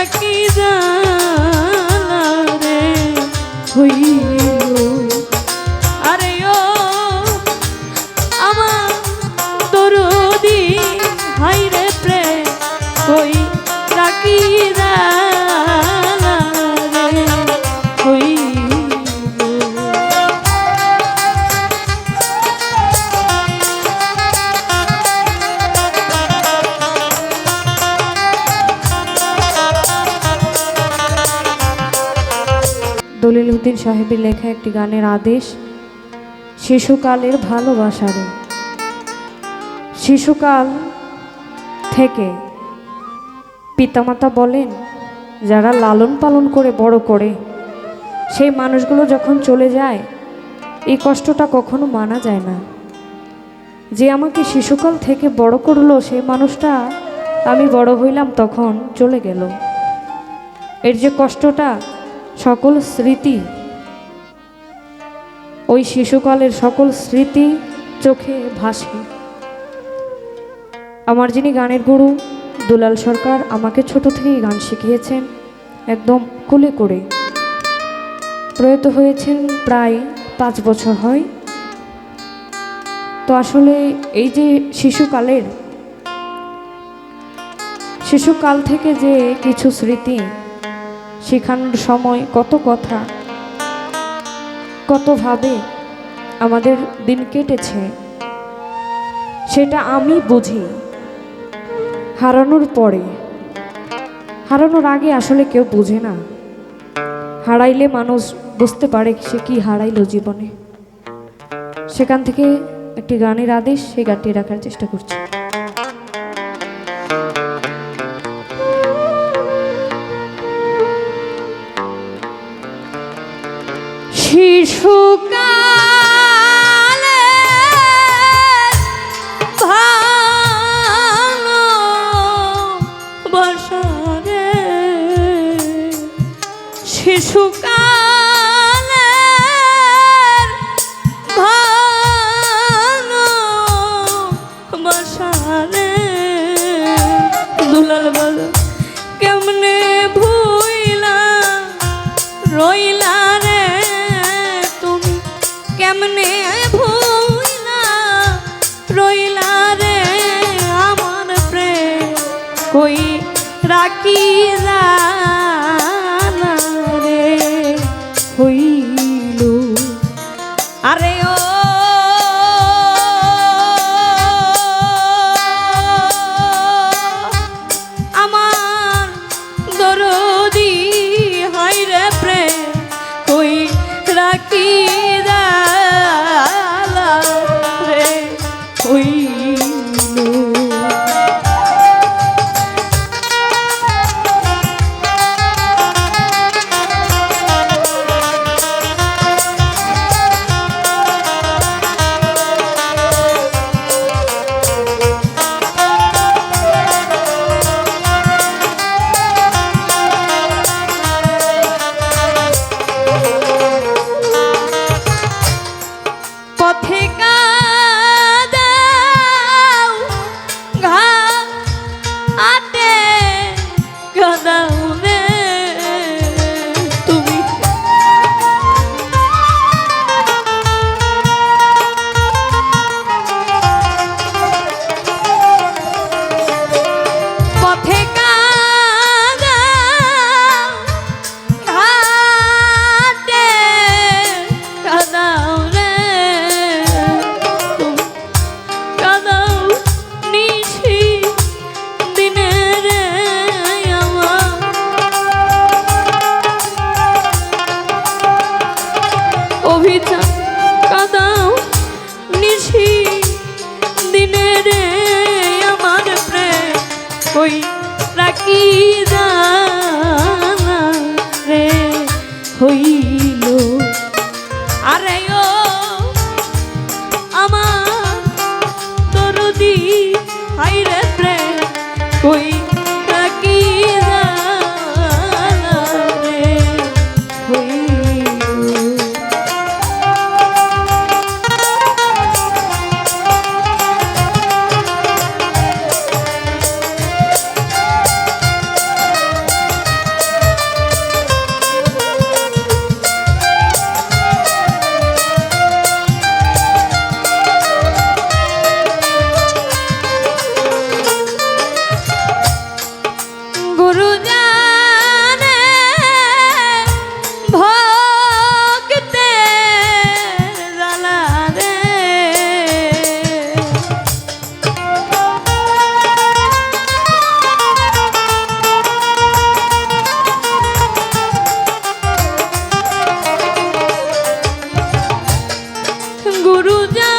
রাখি জানা রে। হইল দলিল উদ্দিন সাহেবের লেখা একটি গানের আদেশ, শিশুকালের ভালোবাসারে শিশুকাল থেকে পিতামাতা বলেন, যারা লালন পালন করে, বড় করে, সেই মানুষগুলো যখন চলে যায়, এই কষ্টটা কখনো মানা যায় না। যে আমাকে শিশুকাল থেকে বড় করল সেই মানুষটা আমি বড় হইলাম তখন চলে গেল। এর যে কষ্টটা সকল স্মৃতি, ওই শিশুকালের সকল স্মৃতি চোখে ভাসে। আমার যিনি গানের গুরু, দুলাল সরকার আমাকে ছোট থেকেই গান শিখিয়েছেন, একদম কুলে করে। প্রয়াত হয়েছেন প্রায় পাঁচ বছর হয়। তো আসলে এই যে শিশুকালের, শিশুকাল থেকে যে কিছু স্মৃতি শেখানোর সময় কত কথা কতভাবে আমাদের দিন কেটেছে, সেটা আমি বুঝি। হারানোর পরে, হারানোর আগে আসলে কেউ বুঝে না। হারাইলে মানুষ বুঝতে পারে সে কি হারাইলো জীবনে। সেখান থেকে একটি গানের আদেশ, সেই গানটি রাখার চেষ্টা করছি। শিশুকালে ভালো Oi. গুরু জানে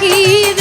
কি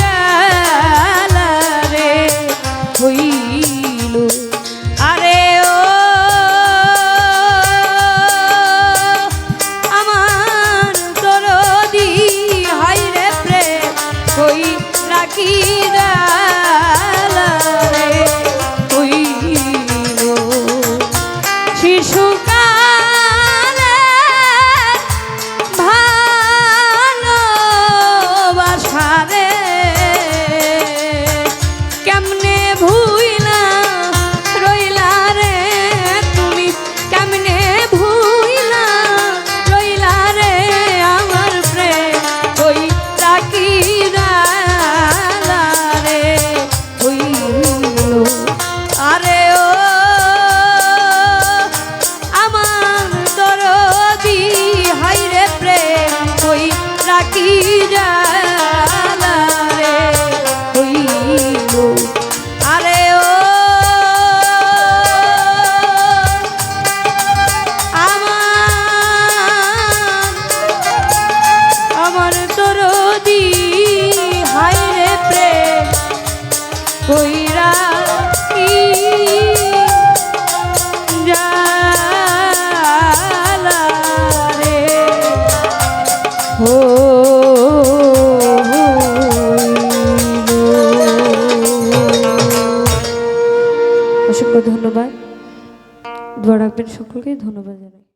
থাকবেন সকলকেই ধন্যবাদ জানাই।